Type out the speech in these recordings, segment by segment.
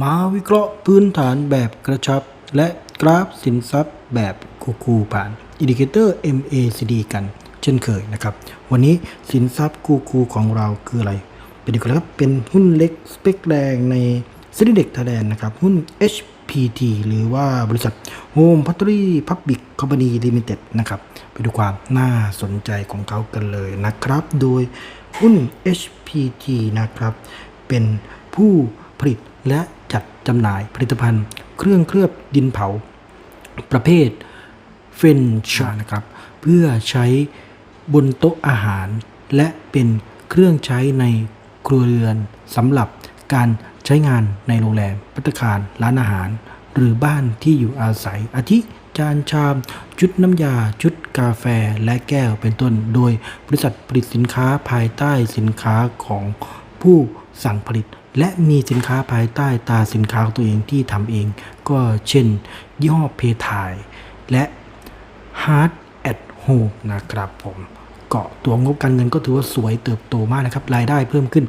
มาวิเคราะห์พื้นฐานแบบกระชับ และกราฟสินทรัพย์แบบคูคูผ่านอินดิเคเตอร์ MACD กัน เช่นเคยนะครับ วันนี้สินทรัพย์คูคูของเราคืออะไรเป็นดีกว่าครับ เป็นหุ้นเล็กสเปคแรงในซินิเด็กไทยแลนด์นะครับ หุ้น HPT หรือว่าบริษัท Home Pottery Public Company Limited นะครับ ไปดูความน่าสนใจของเขากันเลยนะครับ โดยหุ้น HPT นะครับ เป็นผู้ผลิต และจัดจำหน่ายผลิตภัณฑ์ เครื่องเคลือบดินเผา ประเภทเฟนช์นะครับ เพื่อใช้บนโต๊ะอาหาร และเป็นเครื่องใช้ในครัวเรือนสำหรับการใช้งานในโรงแรมพัตตาคารร้านอาหาร หรือบ้านที่อยู่อาศัยอาทิจานชาม ชุดน้ำยา ชุดกาแฟและแก้วเป็นต้น โดยบริษัทผลิตสินค้าภายใต้สินค้าของผู้สั่งผลิต และมีสินค้าภายใต้ตาสินค้าของตัวเองที่ทำเอง ก็เช่น ยี่ห้อเพทายและ Hard at Home นะครับผมเกาะตัวงบการเงินก็ถือว่าสวยเติบโตมากนะครับ รายได้เพิ่มขึ้น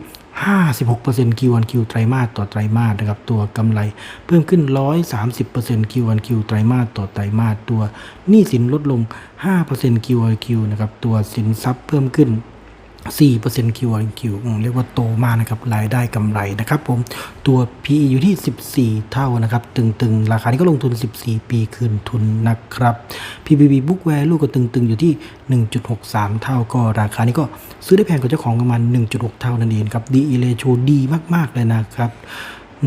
56% Q1Q ไตรมาสต่อไตรมาสนะครับ ตัวกำไรเพิ่มขึ้น 130% Q1Q ไตรมาสต่อไตรมาสตัวหนี้สินลดลง 5% Q1Q นะครับ ตัวสินทรัพย์เพิ่มขึ้น 4% Q on Q อืมเรียกว่าโตมากนะครับ รายได้กำไรนะครับผม ตัว PE อยู่ที่ 14 เท่านะครับ ตึงๆ ราคานี้ก็ลงทุน 14 ปีคืนทุนนะครับ PBB Book Value ก็ตึงๆ อยู่ที่ 1.63 เท่าก็ราคานี้ก็ซื้อได้แพงกว่าเจ้าของประมาณ 1.6 เท่านั่นเองครับ DE ratio ดีมากๆ เลยนะครับ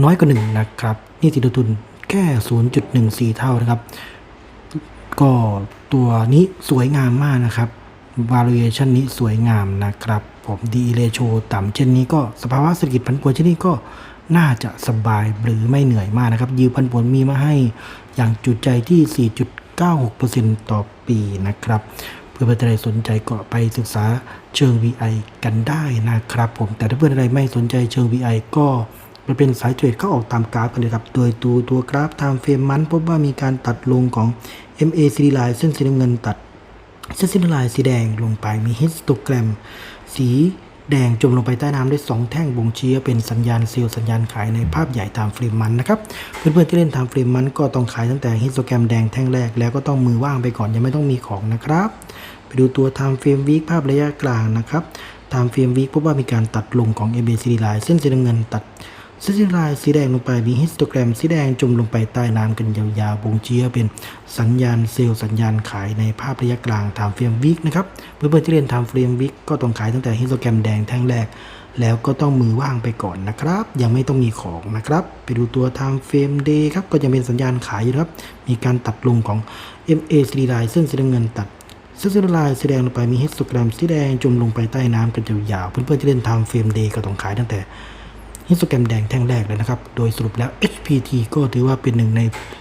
น้อยกว่า 1 นะครับ นี่สินทุนแค่ 0.14 เท่านะครับ ก็ตัวนี้สวยงามมากนะครับ valuation นี้สวยงามนะครับผม DE ratio ต่ำเช่นนี้ก็สภาวะเศรษฐกิจผันผวนเช่นนี้ก็น่าจะสบายหรือไม่เหนื่อยมากนะครับ ยิวพันผวนมีมาให้อย่างจุดใจที่ 4.96%ต่อปีนะครับ เพื่อนๆท่านใดสนใจก็ไปศึกษาเชิง VI กันได้นะครับผมแต่ถ้าเพื่อนใดไม่สนใจเชิง VI ก็ไปเป็นสายเทรดเข้าออกตามกราฟกันเลยครับ โดยตัวตัวกราฟ time frame มันพบว่ามีการตัดลงของ MACD line เส้นสีน้ำเงินตัด เส้นสีน้ำลายสีแดงลงไปมีฮิสโตแกรม สีแดงจมลงไปใต้น้ำได้2แท่งบ่งชี้เป็นสัญญาณเซลล์สัญญาณขายในภาพใหญ่ตามเฟรมมันนะครับ เพื่อนๆที่เล่นตามเฟรมมันก็ต้องขายตั้งแต่ฮิสโตแกรมแดงแท่งแรกแล้วก็ต้องมือว่างไปก่อนยังไม่ต้องมีของนะครับ ไปดูตัว time frame week ภาพระยะกลางนะครับ time frame week พบว่ามีการตัดลงของ MACD line เส้นสีน้ำเงินตัด เส้นลายสีแดงลงไปมีฮิสโตแกรมสีแดงจมลงไปใต้น้ำกันยาวๆบ่งชี้ว่าเป็นสัญญาณเซลล์สัญญาณขายในภาพระยะกลางไทม์เฟรมวิกนะครับเพื่อนๆที่เรียนไทม์เฟรมวิกก็ต้องขายตั้งแต่ฮิสโตแกรมแดงแท่งแรก แล้วก็ต้องมือว่างไปก่อนนะครับ ยังไม่ต้องมีของนะครับ ไปดูตัวไทม์เฟรมเดย์ครับก็จะเป็นสัญญาณขายอยู่นะครับ มีการตัดลงของ MACD line เส้นสีน้ำเงินตัดเส้นลายสีแดงลงไปมีฮิสโตแกรมสีแดงจมลงไปใต้น้ำกันยาวๆเพื่อนๆที่เล่นไทม์เฟรมเดย์ก็ต้องขายตั้งแต่ ฮิสโตแกรมแดงแท่งแรกเลยนะครับ โดยสรุปแล้ว HPT ก็ถือว่าเป็นหนึ่งใน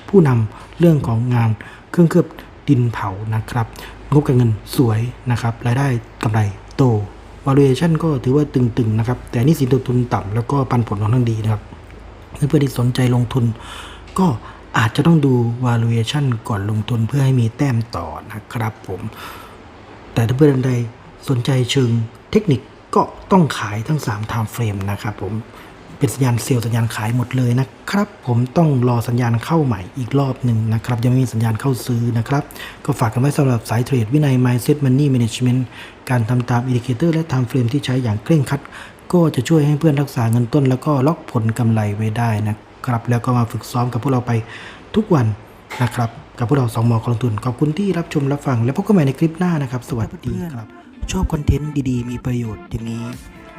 ผู้นำเรื่องของงานเครื่องเคลือบดินเผานะครับ งบการเงินสวยนะครับ รายได้กำไรโต valuation ก็ถือว่าตึงๆนะครับ แต่นี่สินต้นทุนต่ำแล้วก็ปันผลค่อนข้างดีนะครับเพื่อนๆที่สนใจลงทุน ก็อาจจะต้องดู valuation ก่อนลงทุนเพื่อให้มีแต้มต่อนะครับผม แต่ถ้าเพื่อนใดสนใจเชิงเทคนิคก็ต้องขายทั้ง 3 time frame นะครับผม เป็นสัญญาณเซลล์สัญญาณขายหมดเลยนะครับ ผมต้องรอสัญญาณเข้าใหม่อีกรอบหนึ่งนะครับ ยังไม่มีสัญญาณเข้าซื้อนะครับ ก็ฝากกันไว้สำหรับสายเทรดวินัย Mindset Money Management การทำตามอินดิเคเตอร์และ time frame ที่ใช้อย่างเคร่งครัด ก็จะช่วยให้เพื่อนรักษาเงินต้น แล้วก็ล็อกผลกำไรไว้ได้นะครับ แล้วก็มาฝึกซ้อมกับพวกเราไปทุกวันนะครับ กับพวกเราสองหมอกองทุนขอบคุณที่รับชมรับฟัง และพบกันใหม่ในคลิปหน้านะครับ สวัสดีครับ ชอบคอนเทนต์ดีๆ มีประโยชน์อย่างนี้